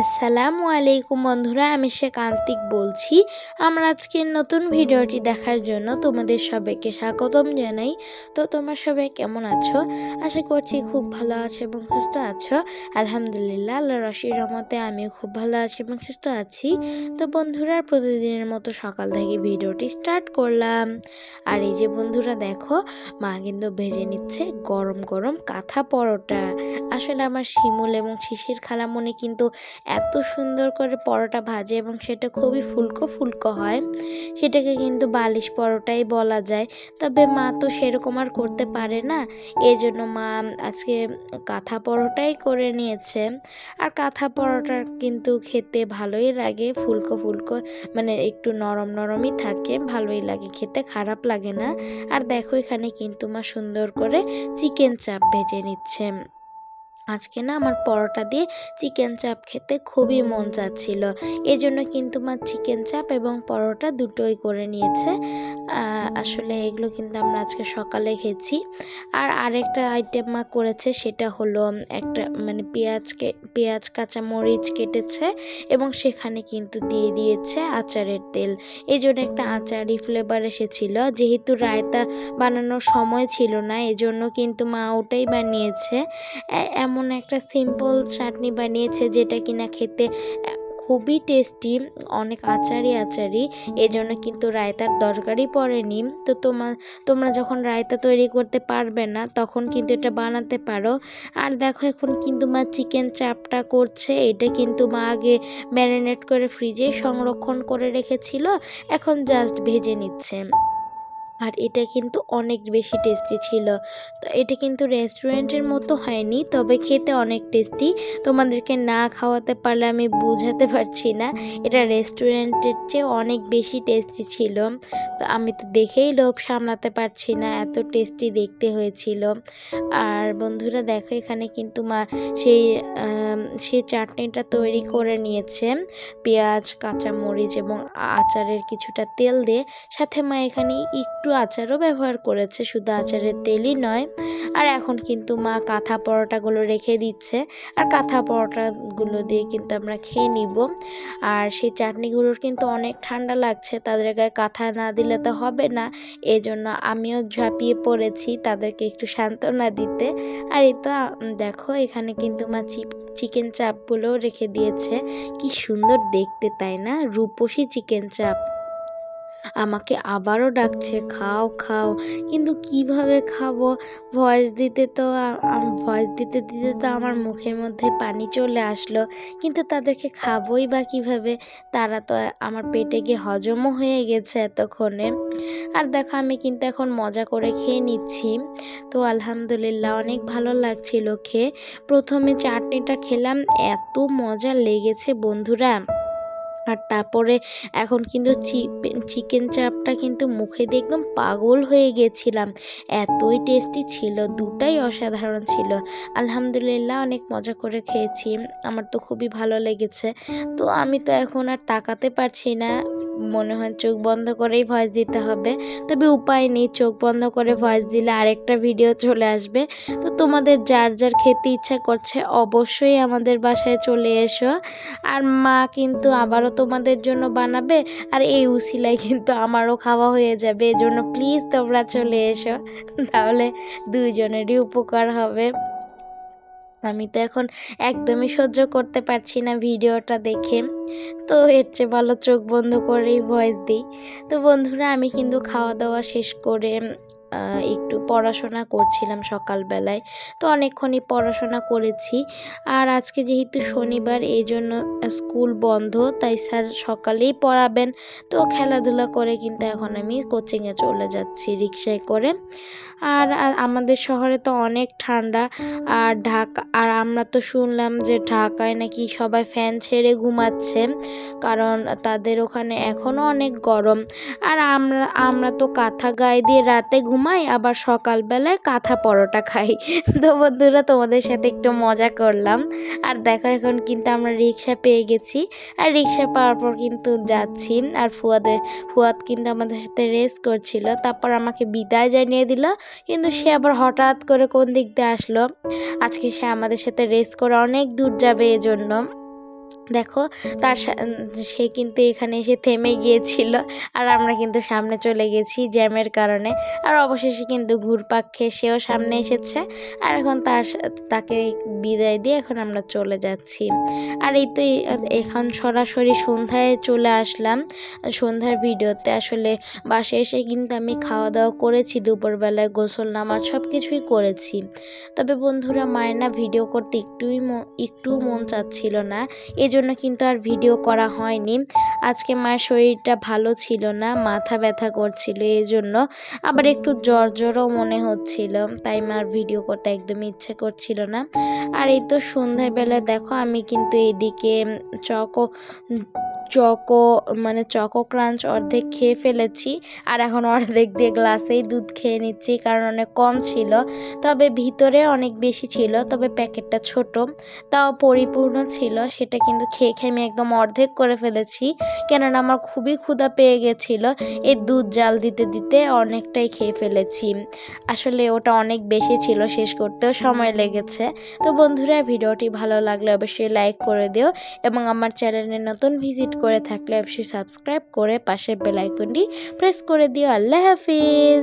আসসালামু আলাইকুম বন্ধুরা, আমি শেখ আন্তিক বলছি। আমরা আজকের নতুন ভিডিওটি দেখার জন্য তোমাদের সবাইকে স্বাগতম জানাই। তো তোমরা সবাই কেমন আছো? আশা করছি খুব ভালো আছো এবং সুস্থ আছো। আলহামদুলিল্লাহ আল্লাহ রশির রহমতে আমিও খুব ভালো আছি এবং সুস্থ আছি। তো বন্ধুরা, প্রতিদিনের মতো সকাল থেকে ভিডিওটি স্টার্ট করলাম। আর এই যে বন্ধুরা দেখো, মা কিন্তু ভেজে নিচ্ছে গরম গরম কাঁথা পরোটা। আসলে আমার শিমুল এবং শিশির খালামণি কিন্তু এত সুন্দর করে পরোটা ভাজে এবং সেটা খুবই ফুলকো ফুলকো হয়। সেটাকে কিন্তু বালিশ পরোটাই বলা যায়। তবে মা তো সেরকম আর করতে পারে না। এই জন্য মা আজকে কাঁথা পরোটাই করে নিয়েছে। আর কাঁথা পরোটা কিন্তু খেতে ভালোই লাগে, ফুলকো ফুলকো মানে একটু নরম নরমই থাকে, ভালোই লাগে খেতে, খারাপ লাগে না। আর দেখো এখানে কিন্তু মা সুন্দর করে চিকেন চাপ ভেজে নিচ্ছে। আজকে না আমার পরোটা দিয়ে চিকেন চাপ খেতে খুবই মন চাচ্ছিল। এই জন্য কিন্তু মা চিকেন চাপ এবং পরোটা দুটোই করে নিয়েছে। আসলে এগুলো কিন্তু আমরা আজকে সকালে খেয়েছি। আর আরেকটা আইটেম মা করেছে সেটা হলো, একটা মানে পেঁয়াজকে পেঁয়াজ কাঁচা মরিচ কেটেছে এবং সেখানে কিন্তু দিয়ে দিয়েছে আচারের তেল। এই জন্য একটা আচারি ফ্লেভার এসেছিল। যেহেতু রায়তা বানানোর সময় ছিল না, এজন্য কিন্তু মা ওটাই বানিয়েছে। এমন একটা সিম্পল চাটনি বানিয়েছে যেটা কিনা খেতে খুবই টেস্টি অনেক আচারি আচারি। এই জন্য কিন্তু রায়তার দরকারই পড়েনি। তো তোমার তোমরা যখন রায়তা তৈরি করতে পারবে না, তখন কিন্তু এটা বানাতে পারো। আর দেখো এখন কিন্তু মা চিকেন চাপটা করছে। এটা কিন্তু মা আগে ম্যারিনেট করে ফ্রিজে সংরক্ষণ করে রেখেছিল। এখন জাস্ট ভেজে নিচ্ছে। আর এটা কিন্তু অনেক বেশি টেস্টি ছিল। তো এটা কিন্তু রেস্টুরেন্টের মতো হয়নি, তবে খেতে অনেক টেস্টি তোমাদেরকে না খাওয়াতে পারলে আমি বুঝাতে পারছি না, এটা রেস্টুরেন্টের চেয়ে অনেক বেশি টেস্টি ছিল। তো আমি তো দেখেই লোভ সামলাতে পারছি না, এত টেস্টি দেখতে হয়েছিল। আর বন্ধুরা দেখো এখানে কিন্তু মা সেই সেই চাটনিটা তৈরি করে নিয়েছে। পেঁয়াজ, কাঁচামরিচ এবং আচারের কিছুটা তেল দিয়ে, সাথে মা এখানে একটু একটু আচারও ব্যবহার করেছে, শুধু আচারের তেলই নয়। আর এখন কিন্তু মা কাঁথা পরোটাগুলো রেখে দিচ্ছে। আর কাঁথা পরোটাগুলো দিয়ে কিন্তু আমরা খেয়ে নিব। আর সেই চাটনিগুলোর কিন্তু অনেক ঠান্ডা লাগছে, তাদের গায়ে কাঁথা না দিলে তো হবে না। এই জন্য আমিও ঝাঁপিয়ে পড়েছি তাদেরকে একটু সান্ত্বনা দিতে। আর এই তো দেখো এখানে কিন্তু মা চিপ, চিকেন চাপগুলোও রেখে দিয়েছে। কি সুন্দর দেখতে, তাই না? রূপসী চিকেন চাপ। আমাকে আবারও ডাকছে, খাও খাও। কিন্তু কীভাবে খাব? ভয়েস দিতে তো ভয়েস দিতে দিতে তো আমার মুখের মধ্যে পানি চলে আসলো। কিন্তু তাদেরকে খাবোই বা কীভাবে? তারা তো আমার পেটে গিয়ে হজমও হয়ে গেছে এতক্ষণে। আর দেখো, আমি কিন্তু এখন মজা করে খেয়ে নিচ্ছি। তো আলহামদুলিল্লাহ, অনেক ভালো লাগছিল খেয়ে। প্রথমে চাটনিটা খেলাম, এত মজা লেগেছে বন্ধুরা। আর তারপরে এখন কিন্তু চিকেন চাপটা কিন্তু মুখে দিয়ে একদম পাগল হয়ে গেছিলাম। এতই টেস্টি ছিল, দুটাই অসাধারণ ছিল। আলহামদুলিল্লাহ অনেক মজা করে খেয়েছি, আমার তো খুবই ভালো লেগেছে। তো আমি তো এখন আর তাকাতে পারছি না। মনে হয় চোখ বন্ধ করেই ভয়েস দিতে হবে। তবে উপায় নেই, চোখ বন্ধ করে ভয়েস দিলে আরেকটা ভিডিও চলে আসবে। তো তোমাদের যার যার খেতে ইচ্ছা করছে অবশ্যই আমাদের বাসায় চলে এসো। আর মা কিন্তু আবারও তোমাদের জন্য বানাবে আর এই উসিলায় কিন্তু আমারও খাওয়া হয়ে যাবে। এজন্য প্লিজ তোমরা চলে এসো। তাহলে দুইজনেরই উপকার হবে। আমি তো এখন একদমই সহ্য করতে পারছি না ভিডিওটা দেখে। তো এর চেয়ে ভালো চোখ বন্ধ করেই ভয়েস দিই। তো বন্ধুরা, আমি কিন্তু খাওয়া দাওয়া শেষ করে একটু পড়াশোনা করছিলাম সকালবেলায়। তো অনেকক্ষণই পড়াশোনা করেছি। আর আজকে যেহেতু শনিবার এই জন্য স্কুল বন্ধ, তাই স্যার সকালেই পড়াবেন। তো খেলাধুলা করে কিন্তু এখন আমি কোচিংয়ে চলে যাচ্ছি রিক্সায় করে। আর আমাদের শহরে তো অনেক ঠান্ডা। আর ঢাকা, আর আমরা তো শুনলাম যে ঢাকায় নাকি সবাই ফ্যান ছেড়ে ঘুমাচ্ছে। কারণ তাদের ওখানে এখনও অনেক গরম। আর আমরা আমরা তো কাঁথা গায়ে দিয়ে রাতে ঘুমাই, আবার সকালবেলায় কাঁথা পরোটা খাই। তো বন্ধুরা, তোমাদের সাথে একটু মজা করলাম। আর দেখো, এখন কিন্তু আমরা রিক্সা পেয়ে গেছি। আর রিক্সা পাওয়ার পর কিন্তু যাচ্ছি। আর ফুয়াদের ফুয়াদ কিন্তু আমাদের সাথে রেস করছিল। তারপর আমাকে বিদায় জানিয়ে দিল। কিন্তু সে আবার হঠাৎ করে কোন দিক দিয়ে আসলো? আজকে সে আমাদের সাথে রেস করে অনেক দূর যাবে এজন্য। দেখো, তার সা- কিন্তু এখানে এসে থেমে গিয়েছিল আর আমরা কিন্তু সামনে চলে গেছি জ্যামের কারণে। আর অবশেষে কিন্তু ঘুরপাক খেয়ে সেও সামনে এসেছে আর এখন তার তাকে বিদায় দিয়ে এখন আমরা চলে যাচ্ছি। আর এই তো এই- এখন সরাসরি সন্ধ্যায় চলে আসলাম। সন্ধ্যার ভিডিওতে আসলে বাসে এসে কিন্তু আমি খাওয়া দাওয়া করেছি, দুপুরবেলায় গোসল, নামাজ সব কিছুই করেছি। তবে বন্ধুরা মায়ের না ভিডিও করতে একটুই একটুও মন চাচ্ছিল না। এজন্য কিন্তু আর ভিডিও করা হয়নি। আজকে মায়ের শরীরটা ভালো ছিল না, মাথা ব্যথা করছিল এই জন্য আবার একটু জ্বর জ্বরও মনে হচ্ছিল, তাই মার ভিডিও করতে একদমই ইচ্ছে করছিল না। আর এই তো সন্ধ্যাবেলা দেখো, আমি কিন্তু এদিকে চকো চকো মানে চকো ক্রাঞ্চ অর্ধেক খেয়ে ফেলেছি। আর এখন অর্ধেক দিয়ে গ্লাসেই দুধ খেয়ে নিচ্ছি, কারণ অনেক কম ছিল। তবে ভিতরে অনেক বেশি ছিল, তবে প্যাকেটটা ছোট। তাও পরিপূর্ণ ছিল, সেটা কিন্তু খেয়ে খেয়ে আমি একদম অর্ধেক করে ফেলেছি। কেননা আমার খুবই ক্ষুধা পেয়ে গেছিল, এই দুধ জাল দিতে দিতে অনেকটাই খেয়ে ফেলেছি। আসলে ওটা অনেক বেশি ছিল, শেষ করতেও সময় লেগেছে। তো বন্ধুরা, ভিডিওটি ভালো লাগলে অবশ্যই লাইক করে দিও এবং আমার চ্যানেলে নতুন ভিজিট করে থাকলে অবশ্যই সাবস্ক্রাইব করে পাশের বেল আইকনটি প্রেস করে দিও। আল্লাহ হাফিজ!